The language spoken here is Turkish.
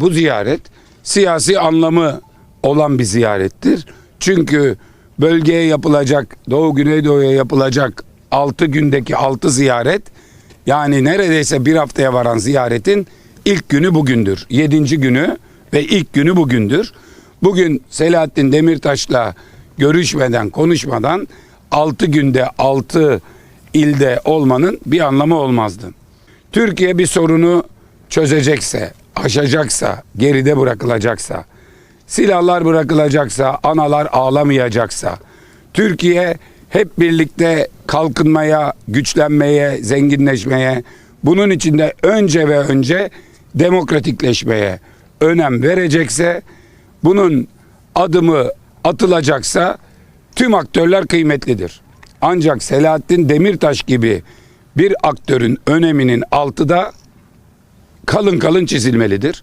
Bu ziyaret siyasi anlamı olan bir ziyarettir. Çünkü bölgeye yapılacak, Doğu Güneydoğu'ya yapılacak 6 gündeki 6 ziyaret yani neredeyse bir haftaya varan ziyaretin ilk günü bugündür. 7. günü ve ilk günü bugündür. Bugün Selahattin Demirtaş'la görüşmeden, konuşmadan 6 günde 6 ilde olmanın bir anlamı olmazdı. Türkiye bir sorunu çözecekse, aşacaksa, geride bırakılacaksa, silahlar bırakılacaksa, analar ağlamayacaksa, Türkiye hep birlikte kalkınmaya, güçlenmeye, zenginleşmeye, bunun içinde önce ve önce demokratikleşmeye önem verecekse, bunun adımı atılacaksa tüm aktörler kıymetlidir. Ancak Selahattin Demirtaş gibi bir aktörün öneminin altı da kalın kalın çizilmelidir.